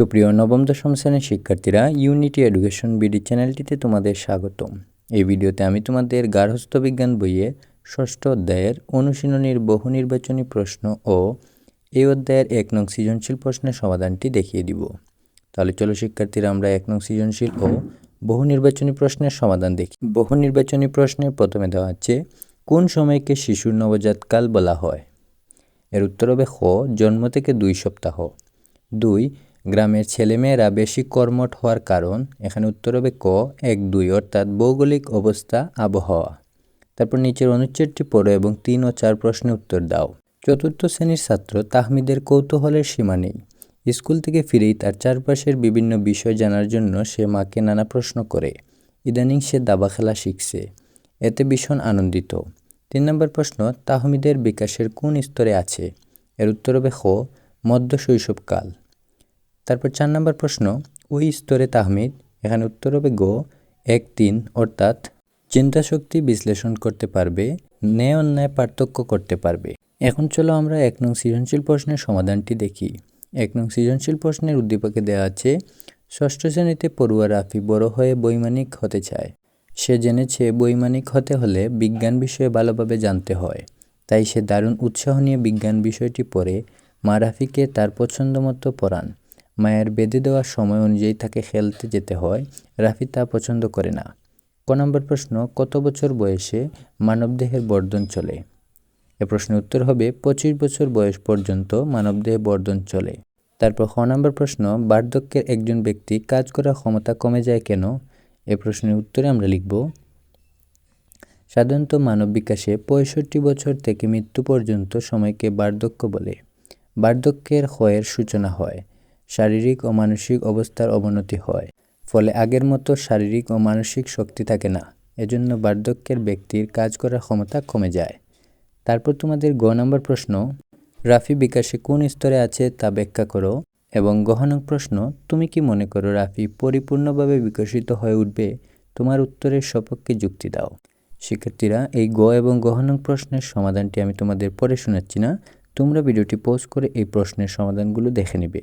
সুপ্রিয় নবম দশম শ্রেণির শিক্ষার্থীরা ইউনিটি এডুকেশন বিডি চ্যানেলটিতে তোমাদের স্বাগতম। এই ভিডিওতে আমি তোমাদের গার্হস্থ্য বিজ্ঞান বইয়ে ষষ্ঠ অধ্যায়ের অনুশীলনীর বহু নির্বাচনী প্রশ্ন ও এই অধ্যায়ের এক নং সৃজনশীল প্রশ্নের সমাধানটি দেখিয়ে দিব। তাহলে চলো শিক্ষার্থীরা, আমরা এক নং সৃজনশীল ও বহু নির্বাচনী প্রশ্নের সমাধান দেখি। বহু নির্বাচনী প্রশ্নের প্রথমে দেওয়া আছে, কোন সময়কে শিশুর নবজাতকাল বলা হয়? এর উত্তর হবে খ, জন্ম থেকে দুই সপ্তাহ। দুই গ্রামের ছেলেমেয়েরা বেশি কর্মঠ হওয়ার কারণ, এখানে উত্তর হবে ক, এক, দুই, অর্থাৎ ভৌগোলিক অবস্থা, আবহাওয়া। তারপর নিচের অনুচ্ছেদটি পড়ো এবং তিন ও চার প্রশ্নের উত্তর দাও। চতুর্থ শ্রেণির ছাত্র তাহমিদের কৌতূহলের সীমা নেই। স্কুল থেকে ফিরেই তার চারপাশের বিভিন্ন বিষয় জানার জন্য সে মাকে নানা প্রশ্ন করে। ইদানিং সে দাবা খেলা শিখছে। এতে ভীষণ আনন্দিত। তিন নম্বর প্রশ্ন, তাহমিদের বিকাশের কোন স্তরে আছে? এর উত্তর হবে খ, মধ্য শৈশবকাল। তারপর চার নম্বর প্রশ্ন, ওই স্তরে তাহমিদ, এখানে উত্তর হবে গো, এক, তিন, অর্থাৎ চিন্তাশক্তি বিশ্লেষণ করতে পারবে, ন্যায় অন্যায় পার্থক্য করতে পারবে। এখন চলো আমরা এক নং সৃজনশীল প্রশ্নের সমাধানটি দেখি। এক নং সৃজনশীল প্রশ্নের উদ্দীপকে দেওয়া আছে, ষষ্ঠ শ্রেণীতে পড়ুয়া রাফি বড় হয়ে বৈমানিক হতে চায়। সে জেনেছে বৈমানিক হতে হলে বিজ্ঞান বিষয়ে ভালোভাবে জানতে হয়। তাই সে দারুণ উৎসাহ নিয়ে বিজ্ঞান বিষয়টি পড়ে, মা রাফিকে তার পছন্দ মতো পড়ান। মায়ের বেঁধে দেওয়ার সময় অনুযায়ী তাকে খেলতে যেতে হয়। রাফি তা পছন্দ করে না। ক নম্বর প্রশ্ন, কত বছর বয়সে মানবদেহের বর্ধন চলে? এ প্রশ্নের উত্তর হবে, পঁচিশ বছর বয়স পর্যন্ত মানবদেহে বর্ধন চলে। তারপর খ নম্বর প্রশ্ন, বার্ধক্যের একজন ব্যক্তি কাজ করার ক্ষমতা কমে যায় কেন? এ প্রশ্নের উত্তরে আমরা লিখব, সাধারণত মানব বিকাশে পঁয়ষট্টি বছর থেকে মৃত্যু পর্যন্ত সময়কে বার্ধক্য বলে। বার্ধক্যের ক্ষয়ের সূচনা হয়। শারীরিক ও মানসিক অবস্থার অবনতি হয়, ফলে আগের মতো শারীরিক ও মানসিক শক্তি থাকে না। এজন্য বার্ধক্যের ব্যক্তির কাজ করার ক্ষমতা কমে যায়। তারপর তোমাদের গ নম্বর প্রশ্ন, রাফি বিকাশে কোন স্তরে আছে তা ব্যাখ্যা করো এবং গহনক প্রশ্ন, তুমি কি মনে করো রাফি পরিপূর্ণভাবে বিকশিত হয়ে উঠবে? তোমার উত্তরের সপক্ষে যুক্তি দাও। শিক্ষার্থীরা, এই গ এবং গহনক প্রশ্নের সমাধানটি আমি তোমাদের পরে শোনাচ্ছি না। তোমরা ভিডিওটি পোস্ট করে এই প্রশ্নের সমাধানগুলো দেখে নেবে।